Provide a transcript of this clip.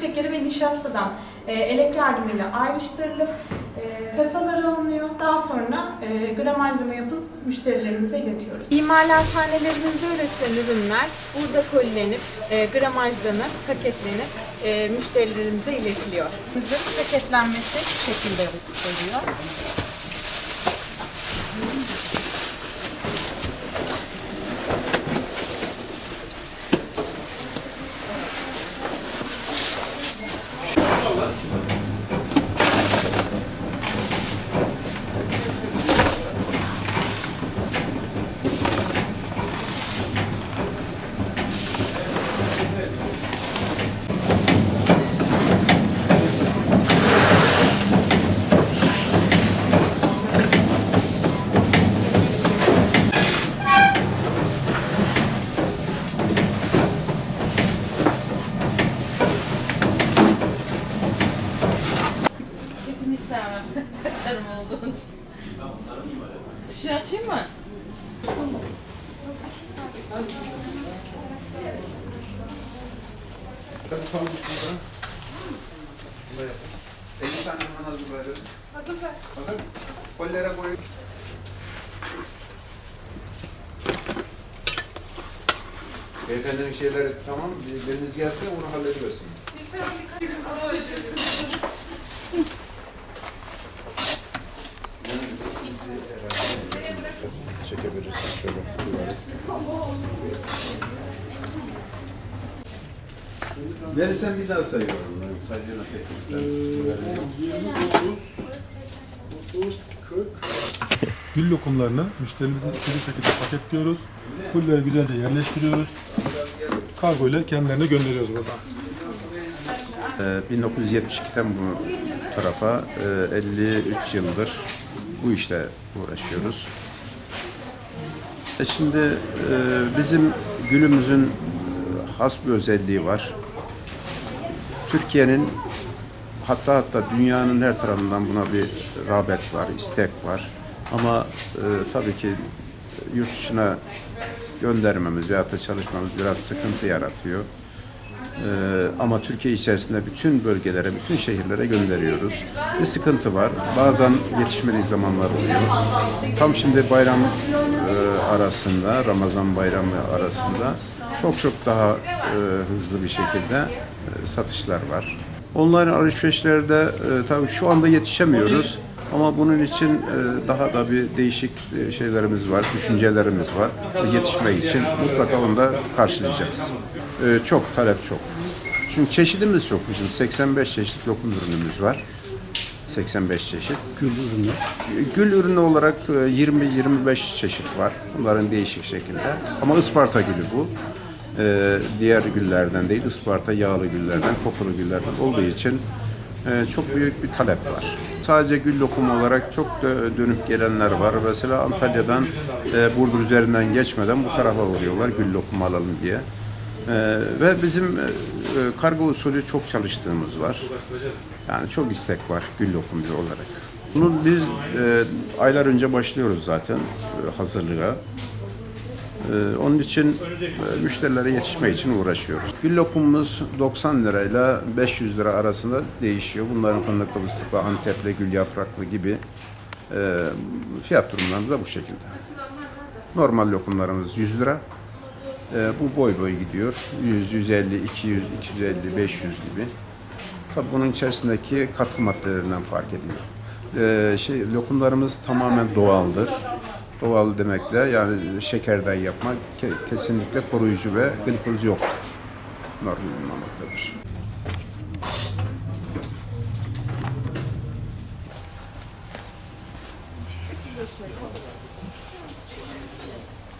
şekeri ve nişastadan e, elek yardımıyla ayrıştırılıp e, kasalara alınıyor. Daha sonra e, gramajlama yapıp müşterilerimize iletiyoruz. İmalathanelerimizde üretilen ürünler burada kolilenip, e, gramajlanıp, paketlenip e, müşterilerimize iletiliyor. Bizim paketlenmesi bu şekilde oluyor. Kaçarım olduğun için. Şu açayım mı? Tabii kalmış burada. Burada yapalım. 50 tane hemen. Hazır. Hazır. Kollere koy. Beyefendinin şeyleri tamam, biriniz gelse onu hallediyorsun. Çekebilirsin şöyle. Verirsen bir daha sayıyorum. Ben sayacağına Gül lokumlarını müşterimizin istediği şekilde paketliyoruz. Kulleri güzelce yerleştiriyoruz. Kargo ile kendilerine gönderiyoruz buradan. Ee, 1972'den bu tarafa e, 53 yıldır bu işle uğraşıyoruz. E Şimdi e, bizim gülümüzün e, has bir özelliği var. Türkiye'nin hatta hatta dünyanın her tarafından buna bir rağbet var, istek var. Ama e, tabii ki yurt dışına göndermemiz veyahut da çalışmamız biraz sıkıntı yaratıyor. Ee, ama Türkiye içerisinde bütün bölgelere, bütün şehirlere gönderiyoruz. Bir sıkıntı var. Bazen yetişmediği zamanlar oluyor. Tam şimdi bayram e, arasında, Ramazan bayramı arasında çok çok daha e, hızlı bir şekilde e, satışlar var. Online alışverişlerde e, tabii şu anda yetişemiyoruz. Ama bunun için e, daha da bir değişik e, şeylerimiz var, düşüncelerimiz var. Yetişmek için mutlaka onu da karşılayacağız. E, çok, talep çok. Çünkü çeşidimiz çok bizim. 85 çeşit lokum ürünümüz var. 85 çeşit. Gül ürünü? Gül ürünü olarak e, 20-25 çeşit var. Bunların değişik şekilde. Ama Isparta gülü bu. E, diğer güllerden değil, Isparta yağlı güllerden, kokulu güllerden olduğu için e, çok büyük bir talep var. Sadece gül lokumu olarak çok dö- dönüp gelenler var. Mesela Antalya'dan, e, Burdur üzerinden geçmeden bu tarafa vuruyorlar gül lokumu alalım diye. E, ve bizim e, e, kargo usulü çok çalıştığımız var. Yani çok istek var gül lokumcu olarak. Bunu biz e, aylar önce başlıyoruz zaten e, hazırlığa. Ee, onun için e, müşterilere yetişme için uğraşıyoruz. Gül lokumumuz 90 lirayla 500 lira arasında değişiyor. Bunların fındıklı, fıstıklı, antepli, gül yapraklı gibi e, fiyat durumlarımız da bu şekilde. Normal lokumlarımız 100 lira. E, bu boy boy gidiyor. 100, 150, 200, 250, 500 gibi. Tabii bunun içerisindeki katkı maddelerinden fark ediyor. Ee, şey lokumlarımız tamamen doğaldır. Doğal demekle yani şekerden yapmak ke- kesinlikle koruyucu ve glikoz yoktur. Normal.